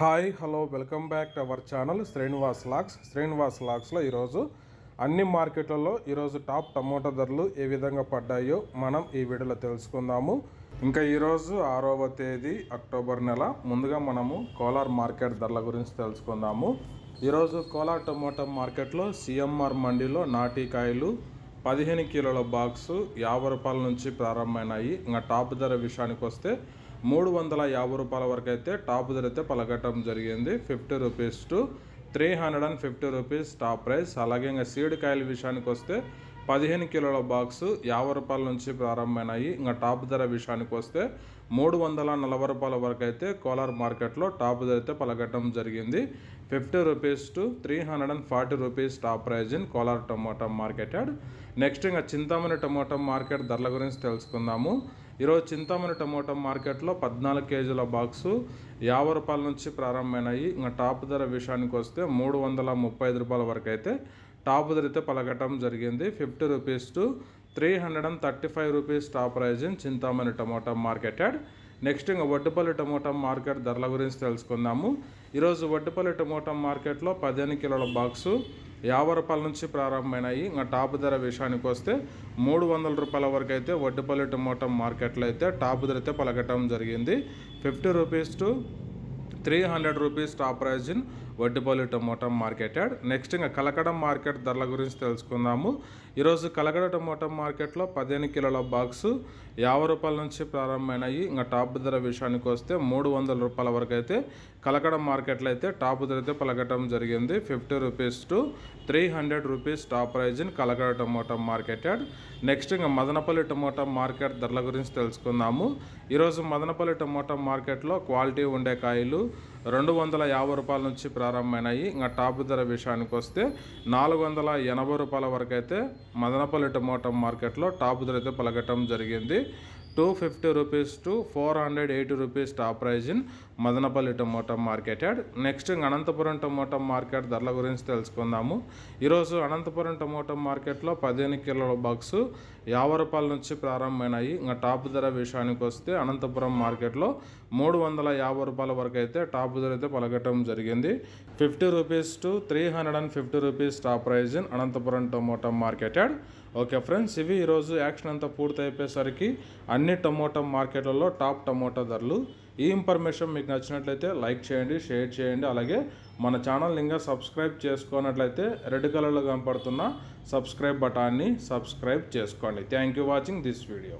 Hi hello welcome back to our channel Srinivas lakhs. Srinivas లాక్స్లో ఈరోజు అన్ని మార్కెట్లలో ఈరోజు టాప్ టమోటా ధరలు ఏ విధంగా పడ్డాయో మనం ఈ వీడియోలో తెలుసుకుందాము. ఇంకా ఈరోజు ఆరవ తేదీ అక్టోబర్ నెల. ముందుగా మనము కోలార్ మార్కెట్ ధరల గురించి తెలుసుకుందాము. ఈరోజు కోలార్ టమోటా మార్కెట్లో సిఎంఆర్ మండీలో నాటికాయలు పదిహేను కిలోల బాక్సు యాభై రూపాయల నుంచి ప్రారంభమైనాయి. ఇంకా టాప్ ధర విషయానికి వస్తే మూడు వందల యాభై రూపాయల వరకు అయితే టాప్ ధర అయితే పలకటం జరిగింది. Fifty rupees to three hundred and fifty rupees top price. అలాగే ఇంకా సీడ్ కాయల విషయానికి వస్తే పదిహేను కిలోల బాక్సు యాభై రూపాయల నుంచి ప్రారంభమైనాయి. ఇంకా టాప్ ధర విషయానికి వస్తే మూడు వందల నలభై రూపాయల వరకు అయితే కోలార్ మార్కెట్లో టాప్ ధర అయితే పలకటం జరిగింది. Fifty rupees to three hundred and forty rupees top price in Kolar market marketed next ఇంకా చింతామణి టొమాటో మార్కెట్ ధరల గురించి తెలుసుకుందాము. ఈరోజు చింతామణి టమోటా మార్కెట్లో పద్నాలుగు కేజీల బాక్సు యాభై రూపాయల నుంచి ప్రారంభమైనాయి. ఇంకా టాప్ ధర విషయానికి వస్తే మూడు వందల ముప్పై ఐదు రూపాయల వరకు అయితే టాప్ ధరతో పలకటం జరిగింది. Fifty rupees to three hundred and thirty five rupees top price in Chintamani tomato marketed. Next ఇంకా వడ్డుపల్లి టమోటా మార్కెట్ ధరల గురించి తెలుసుకుందాము. ఈరోజు వడ్డుపల్లి టమోటా మార్కెట్లో పదిహేను కిలోల బాక్సు యాభై రూపాయల నుంచి ప్రారంభమైనాయి. ఇంకా టాప్ ధర విషయానికి వస్తే మూడు వందల రూపాయల వరకు అయితే వడ్డుపల్లి టమోటా మార్కెట్లో అయితే టాప్ ధర అయితే పలకటం జరిగింది. Fifty rupees to three hundred rupees top price in Vaddipalli tomato marketed. Next ఇంకా కలకడ మార్కెట్ ధరల గురించి తెలుసుకుందాము. ఈరోజు కలకడ టమోటా మార్కెట్లో పదిహేను కిలోల బాక్సు యాభై రూపాయల నుంచి ప్రారంభమైనాయి. ఇంకా టాప్ ధర విషయానికి వస్తే మూడు వందల రూపాయల వరకు అయితే కలకడ మార్కెట్లో అయితే టాప్ ధర అయితే పలకటం జరిగింది. Fifty rupees to three hundred rupees top price in Kalakada tomato marketed. Next ఇంకా మదనపల్లి టమోటా మార్కెట్ ధరల గురించి తెలుసుకుందాము. ఈరోజు మదనపల్లి టమోటా మార్కెట్లో క్వాలిటీ ఉండే కాయలు రెండు వందల యాభై రూపాయల నుంచి ప్రారంభమైనాయి. ఇంకా టాప్ ధర విషయానికి వస్తే నాలుగు వందల ఎనభై రూపాయల వరకు అయితే మదనపల్లి టమోటా మార్కెట్లో టాప్ ధర అయితే పలకటం జరిగింది. Two fifty rupees to four hundred eighty rupees top price in Madanapalle tomato marketed next Anantapuram tomato market ధరల గురించి తెలుసుకుందాము. ఈరోజు అనంతపురం టమోటా మార్కెట్లో పదిహేను కిలోల బాక్స్ యాభై రూపాయల నుంచి ప్రారంభమైనాయి. ఇంకా టాప్ ధర విషయానికి వస్తే అనంతపురం మార్కెట్లో మూడు వందల యాభై రూపాయల వరకు అయితే టాప్ ధర అయితే పలకటం జరిగింది. Fifty rupees to three hundred and fifty rupees top price in Anantapuram tomato marketed okay friends ఇవి ఈరోజు యాక్షన్ అంతా పూర్తి అయిపోయేసరికి అన్ని టమోటా మార్కెట్లలో టాప్ టమోటా ధరలు. ఈ ఇన్ఫర్మేషన్ మీకు నచ్చినట్లయితే లైక్ చేయండి షేర్ చేయండి. అలాగే మన ఛానల్ ఇంకా సబ్స్క్రైబ్ చేసుకున్నట్లయితే రెడ్ కలర్లో కనపడుతున్న సబ్స్క్రైబ్ బటాన్ని సబ్స్క్రైబ్ చేసుకోండి. Thank you watching this video.